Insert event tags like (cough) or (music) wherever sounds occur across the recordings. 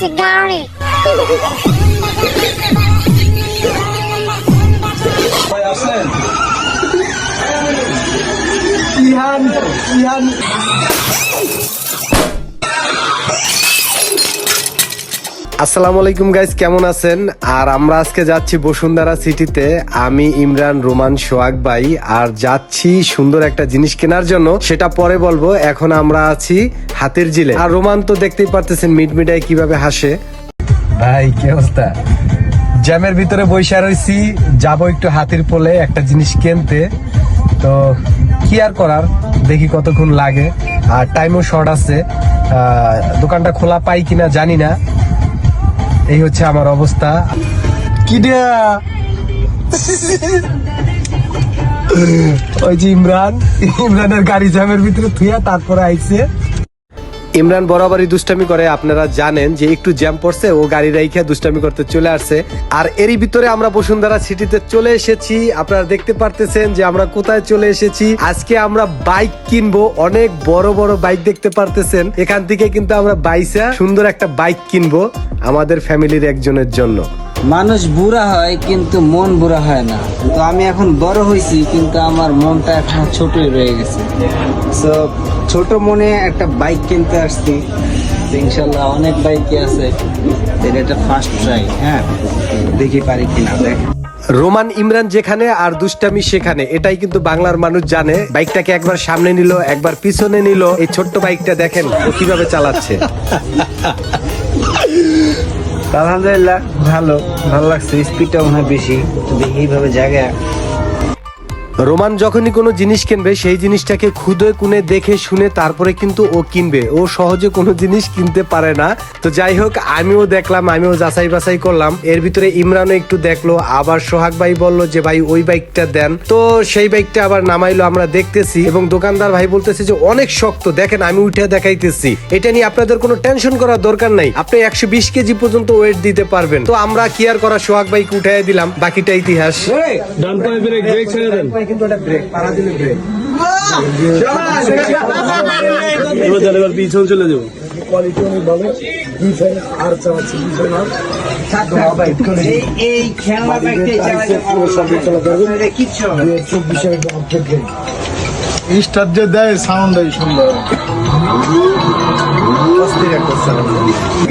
লইছি গাড়ি ভাই আসেন ইহান ইহান আসসালামু আলাইকুম গাইস কেমন আছেন? আর আমরা আজকে যাচ্ছি বসুন্ধরা সিটিতে। আমি ইমরান, রোমান, সোহাগ ভাই, আর যাচ্ছি সুন্দর একটা জিনিস কেনার জন্য। সেটা পরে বলব, এখন আমরা আছি হাতের জিলে আর রোমান তো দেখতেই পারতেছেন মিড মিডায় কীভাবে হাসে। ভাই, কি অবস্থা? জ্যামের ভিতরে বৈশা রয়েছি যাব একটু হাতির পোলে একটা জিনিস কিনতে। তো কি আর করার? দেখি কতক্ষণ লাগে। আর টাইমও শর্ট আছে। দোকানটা খোলা পাই কিনা জানি না। এই হচ্ছে আমার অবস্থা। কিডা! ওই যে ইমরান, ইমরানের গাড়ি জ্যামের ভিতরে থুয়া তারপরে আইছে। ইমরান বরাবরই দুষ্টামি করে, আপনারা জানেন যে একটু জ্যাম পড়ছে, ও গাড়ি রাইখা দুষ্টামি করতে চলে আসছে। আর এরই ভিতরে আমরা বসুন্ধরা সিটিতে চলে এসেছি। আপনারা দেখতে পারতেছেন যে আমরা কোথায় চলে এসেছি। আজকে আমরা বাইক কিনবো, অনেক বড় বড় বাইক দেখতে পারতেছেন। এখান থেকে কিন্তু আমরা বাইসা সুন্দর একটা বাইক কিনবো আমাদের ফ্যামিলির একজনের জন্য। মানুষ বুড়া হয় কিন্তু মন বুড়া হয় না। তো আমি এখন বড় হয়েছি কিন্তু আমার মনটা এখন ছোটই রয়ে গেছে। সো ছোট মনে একটা বাইক কিনতে আসছি। ইনশাল্লাহ অনেক বাইকই আছে। এটা একটা ফার্স্ট ট্রাই হ্যাঁ? দেখি পারি কিনা দেখ। রোমান ইমরান যেখানে আর দুষ্টামি সেখানে এটাই কিন্তু বাংলার মানুষ জানে। বাইকটাকে একবার সামনে নিল একবার পিছনে নিল। এই ছোট্ট বাইকটা দেখেন কীভাবে চালাচ্ছে। (laughs) আলহামদুলিল্লাহ ভালো। ভালো লাগছে। স্পিডটা মনে হয় বেশি। দেখি এইভাবে জায়গা রোমান যখনই কোনো জিনিস কিনবে, সেই জিনিসটাকে খুদে কুনে দেখে শুনে তারপরে কিন্তু ও কিনবে। ও সহজে কোনো জিনিস কিনতে পারে না। তো যাই হোক, আমিও দেখলাম, আমিও যাচাই বাছাই করলাম। এর ভিতরে ইমরানও একটু দেখল, আবার সোহাগ ভাই বলল যে, ভাই, ওই বাইকটা দেন। তো সেই বাইকটা আবার নামাইলো, আমরা দেখতেছি এবং দোকানদার ভাই বলতেছে যে, অনেক শক্ত, দেখেন, আমি উঠে দেখাইতেছি। এটা নিয়ে আপনাদের কোনো টেনশন করার দরকার নাই। আপনি একশো বিশ কেজি পর্যন্ত ওয়েট দিতে পারবেন। তো আমরা কি আর করা, সোহাগ ভাইকে উঠাই দিলাম, বাকিটা ইতিহাস। কিন্তু এটা ব্রেক পাড়া দিলে ব্রেক এবার পিছন চলে যাব। কোয়ালিটি আর চালাচ্ছে এই এই খেলনা একদম আপডেট যে দেয় সাউন্ড দেয় সুন্দর।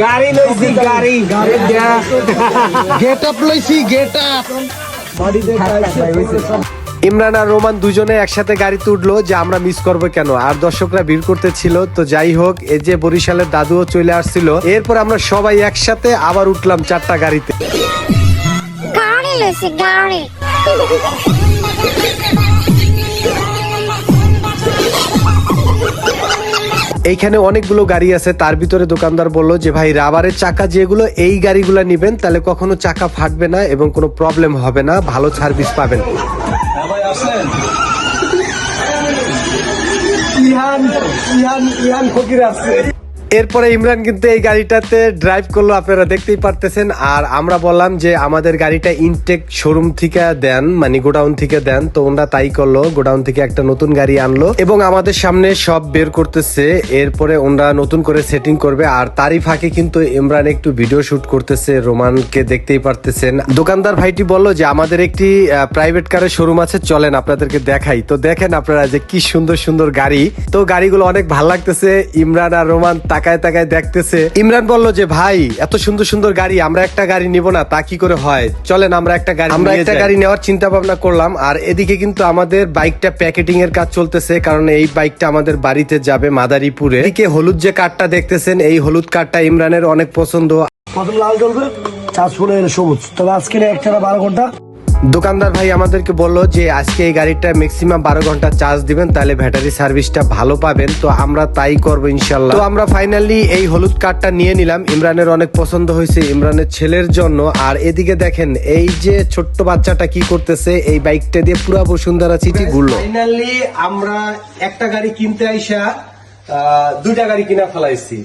গাড়ি লইছি গাড়ি। গাড়ি গেট আপ। লইছি গেট আপ। ইমরান আর রোমান দুজনে একসাথে গাড়িতে উঠল যে আমরা মিস করব কেন? আর দর্শকরা ভিড় করতেছিল তো যাই হোক এই যে বরিশালের দাদুও চলে আসছিল। এরপর আমরা সবাই একসাথে আবার উঠলাম চারটা গাড়িতে। গাড়ি এইখানে অনেকগুলো গাড়ি আছে তার ভিতরে দোকানদার বলল যে ভাই রাবারের চাকা যেগুলো এই গাড়িগুলো নিবেন তাহলে কখনো চাকা ফাটবে না এবং কোনো প্রবলেম হবে না ভালো সার্ভিস পাবেন। ভাই আসেন ইহান ইহান ইহান ফকির আছে এরপরে ইমরান কিন্তু এই গাড়িটাতে ড্রাইভ করল, আপনারা দেখতেই পারতেছেন। আর আমরা বললাম যে আমাদের গাড়িটা ইনটেক শোরুম থেকে দেন মানে গোডাউন থেকে দেন। তো ওনারা তাই করল, গোডাউন থেকে একটা নতুন গাড়ি আনলো এবং আমাদের সামনে সব বের করতেছে। এরপরে ওনারা নতুন করে সেটিং করবে। আর তারই ফাঁকে কিন্তু ইমরান একটু ভিডিও শুট করতেছে, রোমানকে দেখতেই পারতেছেন। দোকানদার ভাইটি বলল যে, আমাদের একটি প্রাইভেট কারের শোরুম আছে, চলেন আপনাদেরকে দেখাই। তো দেখেন আপনারা যে কি সুন্দর সুন্দর গাড়ি। তো গাড়িগুলো অনেক ভালো লাগতেছে, ইমরান আর রোমান তাকায় তাকায় দেখতেছে। ইমরান বলল যে ভাই এত সুন্দর সুন্দর গাড়ি আমরা একটা গাড়ি নিব না তা কি করে হয়? চলেন আমরা একটা গাড়ি আমরা একটা গাড়ি নেওয়ার চিন্তা ভাবনা করলাম আর এদিকে কিন্তু আমাদের বাইকটা প্যাকেটিং এর কাজ চলতেছে কারণ এই বাইকটা আমাদের বাড়িতে যাবে মাদারীপুরে। এদিকে হলুদ যে কার্ডটা দেখতেছেন এই হলুদ কার্ডটা ইমরানের অনেক পছন্দ। প্রথম লাল জ্বলবে চার্জ ফুলে সবুজ। তবে আজকে একটা বারো ঘণ্টা দোকানদার ভাই আমাদেরকে বলল যে আজকে এই গাড়িটা ম্যাক্সিমাম বারো ঘণ্টা চার্জ দিবেন তাহলে ব্যাটারি সার্ভিসটা ভালো পাবেন। তো আমরা তাই করব ইনশাল্লাহ তো আমরা ফাইনালি এই হলুদ কার্ডটা নিয়ে নিলাম। ইমরানের অনেক পছন্দ হয়েছে ইমরানের ছেলের জন্য। আর এদিকে দেখেন এই যে ছোট্ট বাচ্চাটা কি করতেছে এই বাইকটা দিয়ে পুরা বসুন্ধরা সিটি ঘুরলো। ফাইনালি আমরা একটা গাড়ি কিনতে আইসা দুইটা গাড়ি কিনা ফেলাইছি।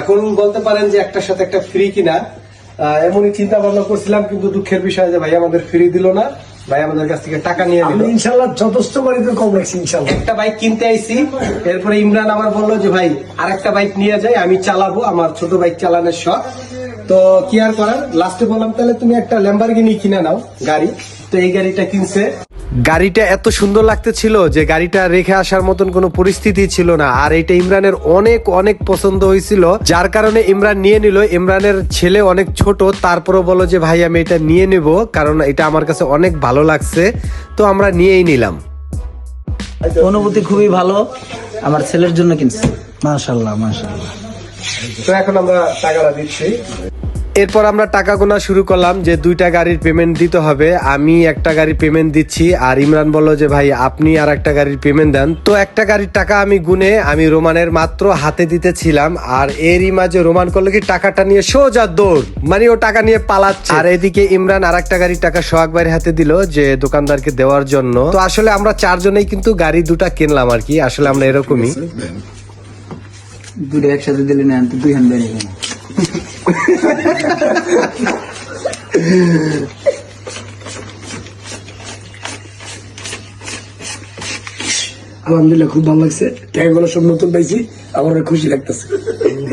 এখন বলতে পারেন যে একটার সাথে একটা ফ্রি কিনা। এমনই চিন্তা ভাবনা করছিলাম কিন্তু দুঃখের বিষয় যে ভাই আমাদের ফ্রি দিল না ভাই আমাদের কাছ থেকে টাকা নিয়ে নিল। ইনশাল্লাহ যথেষ্ট বাড়িতে কম রাখছি ইনশাল্লাহ। একটা বাইক কিনতে আইছি এরপরে ইমরান আমার বলল যে ভাই আর একটা বাইক নিয়ে যাই আমি চালাবো আমার ছোট বাইক চালানোর শখ। তো কি আর করার? লাস্টে বললাম তাহলে তুমি একটা ল্যাম্বারগিনি কিনে নাও গাড়ি। তো এই গাড়িটা কিনছে। গাড়িটা এত সুন্দর লাগতেছিল যে গাড়িটা রেখে আসার মতন কোনো পরিস্থিতি ছিল না। আর এটা ইমরানের অনেক অনেক পছন্দ হয়েছিল। যার কারণে ইমরান নিয়ে নিল। ইমরানের ছেলে অনেক ছোট তারপরও বলো যে ভাই আমি এটা নিয়ে নেব কারণ এটা আমার কাছে অনেক ভালো লাগছে। তো আমরা নিয়েই নিলাম। অনুভূতি খুবই ভালো। আমার ছেলের জন্য কিনছি। মাশাল্লাহ মাশাল্লাহ তো এখন আমরা টাকাটা দিচ্ছি। এরপর আমরা টাকা গোনা শুরু করলাম যে দুইটা গাড়ির পেমেন্ট দিতে হবে। আমি একটা গাড়ির পেমেন্ট দিচ্ছি আর ইমরান বলল যে, ভাই, আপনি আর একটা গাড়ির পেমেন্ট দেন। তো একটা গাড়ির টাকা আমি গুনে আমি রোমানের মাত্র হাতে দিতেছিলাম আর এরই মাঝে রোমান করল কি, টাকাটা নিয়ে সোজা দৌড়। মানে ও টাকা নিয়ে পালাচ্ছে। আর এদিকে ইমরান আর একটা গাড়ির টাকা সোহাগ হাতে দিল যে দোকানদারকে দেওয়ার জন্য। তো আসলে আমরা চারজনেই কিন্তু গাড়ি দুটা কিনলাম আর কি। আসলে আমরা এরকমই। দুটো একসাথে দিলে না দুই হান আলহামদুলিল্লাহ, খুব ভালো লাগছে। ট্যাগুলো সব নতুন পাইছি আমার খুশি লাগতেছে।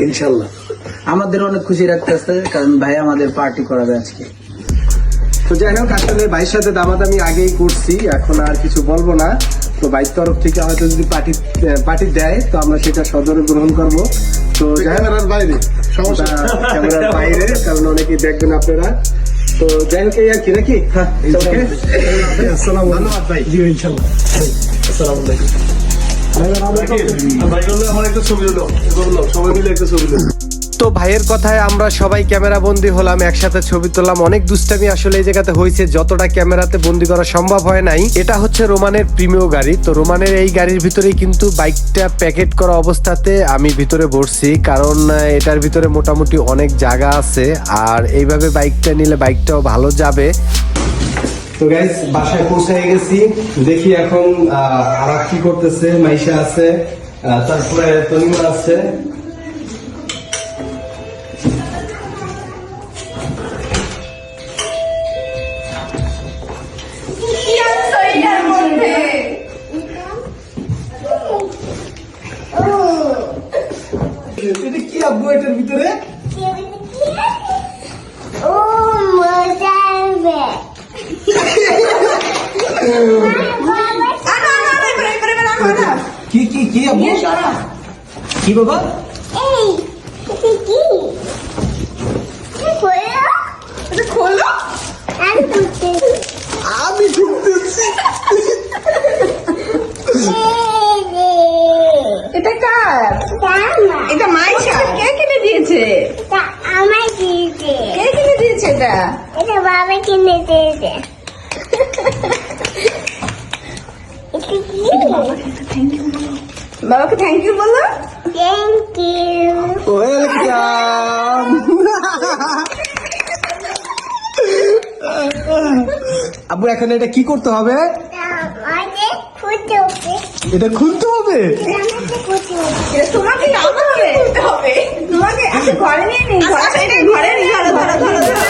ইনশাল্লাহ আমাদের অনেক খুশি রাখতেছে কারণ ভাই আমাদের পার্টি করাবে আজকে। তো যাই হোক আসলে ভাইয়ের সাথে দামাদামি আগেই করছি এখন আর কিছু বলব না। তো ভাইয়ের তরফ থেকে হয়তো যদি পার্টি পার্টি দেয় তো আমরা সেটা সদরে গ্রহণ করব। তো ক্যামেরার বাইরে সমস্যা ক্যামেরার (laughs) বাইরে কারণ অনেকেই দেখবেন আপনারা। তো যাই হোক এই আর কি নাকি? হ্যাঁ আসসালাম ধন্যবাদ ভাই। জি ইনশাল্লাহ। আসসালাম তো ভাইয়ের কথায় আমরা সবাই ক্যামেরা বন্দি হলাম, একসাথে ছবি তুললাম। অনেক দুষ্টামি আসলে এই জায়গাতে হয়েছে, যতটা ক্যামেরাতে বন্দি করা সম্ভব হয় নাই। এটা হচ্ছে রোমানের প্রিমিয় গাড়ি। তো রোমানের এই গাড়ির ভিতরে কিন্তু বাইকটা প্যাকেট করা অবস্থাতে আমি ভিতরে বসছি, কারণ এটার ভিতরে মোটামুটি অনেক জায়গা আছে। আর এইভাবে বাইকটা নিলে বাইকটাও ভালো যাবে। তো গাইস বাসায় পৌঁছে গেছি। দেখি এখন আর কি করতেছে, মাইশা আছে তারপরে তনিমা আছে। এটা কি আব্বু এটার ভিতরে? ও। কি কি কি আব্বু? কি বাবা? খোলো আমি আমি ঢুকতেছি। এটা কার? এটা মাইশা। কে কিনে দিয়েছে? আমার দিয়েছে। কে কিনে দিয়েছে এটা? এটা বাবা কিনে দিয়েছে। বাবাকে থ্যাংক ইউ বলো। থ্যাংক ইউ ওয়েলকাম আব্বু এখন এটা কি করতে হবে? এটা খুলতে হবে? তোমাকে হবে। তোমাকে আচ্ছা ঘরে নিয়ে নি ঘরে নিয়ে ঘরে নিয়ে ধরো ধরো ধরো ধরো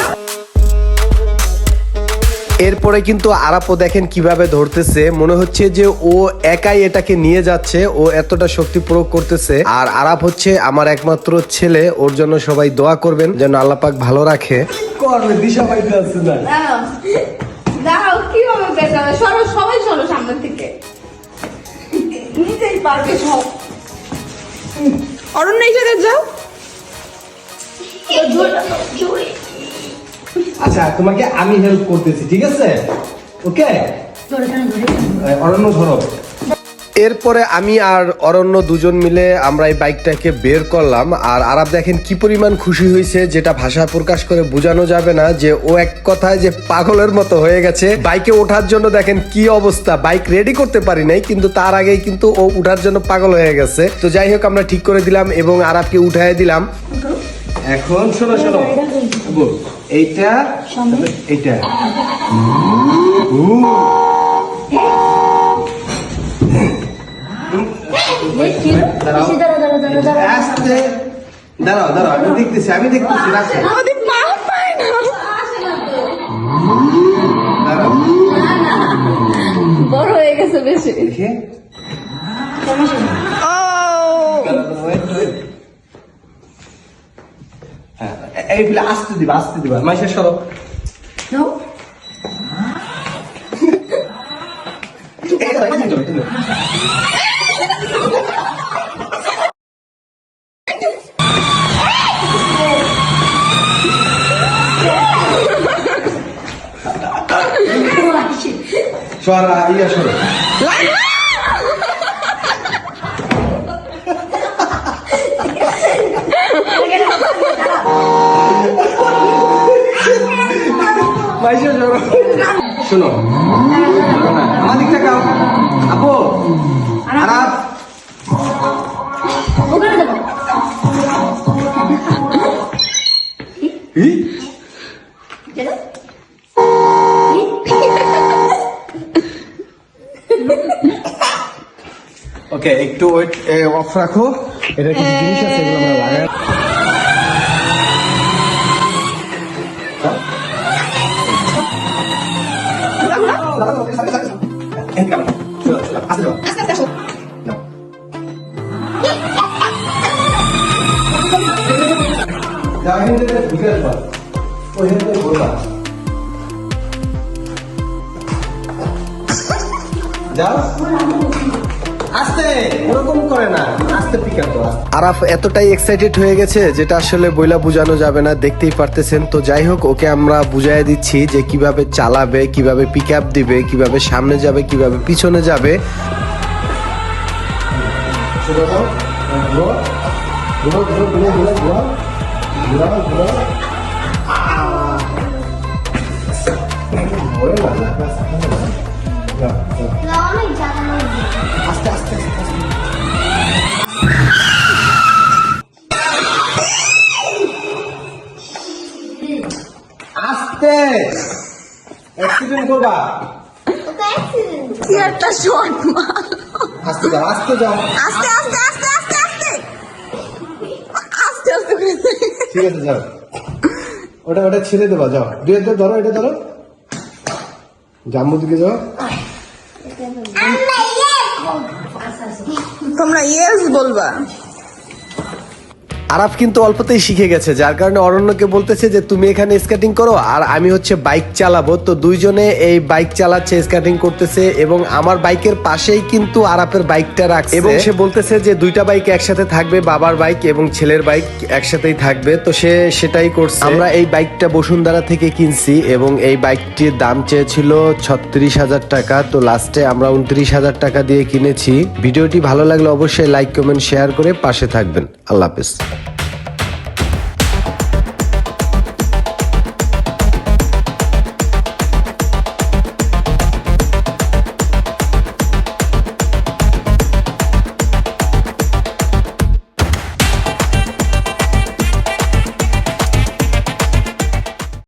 এরপরে কিন্তু আরাপও দেখেন কীভাবে ধরতেছে। মনে হচ্ছে যে ও একাই এটাকে নিয়ে যাচ্ছে ও এতটা শক্তি প্রয়োগ করতেছে। আর আরাপ হচ্ছে আমার একমাত্র ছেলে ওর জন্য সবাই দোয়া করবেন যেন আল্লাপাক ভালো রাখে। সবাই সামনে থেকে নিজেই পারবে সব। অরণ্য এই জায়গায় যাও। আচ্ছা তোমাকে আমি হেল্প করতেছি ঠিক আছে? ওকে অরণ্য ধরো। এরপরে আমি আর অরণ্য দুজন মিলে আমরা এই বাইকটাকে বের করলাম। আর আরাব দেখেন কি পরিমাণ খুশি হয়েছে যেটা ভাষা প্রকাশ করে বোঝানো যাবে না যে ও এক কথায় যে পাগলের মতো হয়ে গেছে। বাইকে ওঠার জন্য দেখেন কি অবস্থা। বাইক রেডি করতে পারি নাই কিন্তু তার আগেই কিন্তু ও উঠার জন্য পাগল হয়ে গেছে। তো যাই হোক আমরা ঠিক করে দিলাম এবং আরাবকে উঠাই দিলাম। এখন শোনো শোনো। এইটা এইটা। দাঁড়াও। দাঁড়াও আমি দেখতেছি আমি দেখতেছি বড় হয়ে গেছে বেশি। হ্যাঁ এইগুলো আসতে দিবা আসতে দিবা। মাইশের সরো নাও সরা। ইয়া সরো। শোনো। ওকে একটু ওয়েট অফ রাখো। এটা কিছু জিনিস আছে এগুলো আমরা লাগাই। যাও। আস্তে ওরকম করে না আস্তে পিক আপ আরাফ এতটাই এক্সাইটেড হয়ে গেছে যেটা আসলে বইলা বোঝানো যাবে না দেখতেই পারতেছেন। তো যাই হোক ওকে আমরা বুঝাই দিচ্ছি যে কীভাবে চালাবে কীভাবে পিক আপ দিবে কীভাবে সামনে যাবে কীভাবে পিছনে যাবে। আস্তে। অ্যাক্সিডেন্ট করবা। কি একটা শর্ট মা আস্তে যাও আস্তে যাও। আস্তে আস্তে আস্তে আস্তে আস্তে। আস্তে আস্তে ঠিক আছে যাও। ওটা ওটা ছেড়ে দেবা যাও। দুই ধরো এটা ধরো। জাম্বু দিকে যাও। তোমরা ইয়েস বলবা। আরাফ কিন্তু অল্পতেই শিখে গেছে, যার কারণে অরণ্যকে বলতেছে যে, তুমি এখানে স্কেটিং করো, আর আমি হচ্ছে বাইক চালাবো। তো দুইজনে এই বাইক চালাচ্ছে, স্কেটিং করতেছে এবং আমার বাইকের পাশেই কিন্তু আরাফের বাইকটা রাখছে। এবং সে বলতেছে যে, দুইটা বাইক একসাথে থাকবে, বাবার বাইক এবং ছেলের বাইক একসাথেই থাকবে। তো সে সেটাই করছে। আমরা এই বাইকটা বসুন্ধরা থেকে কিনছি এবং এই বাইকটির দাম চেয়েছিল ছত্রিশ হাজার টাকা। তো লাস্টে আমরা উনত্রিশ হাজার টাকা দিয়ে কিনেছি। ভিডিওটি ভালো লাগলে অবশ্যই লাইক, কমেন্ট, শেয়ার করে পাশে থাকবেন। আল্লাহ হাফেজ।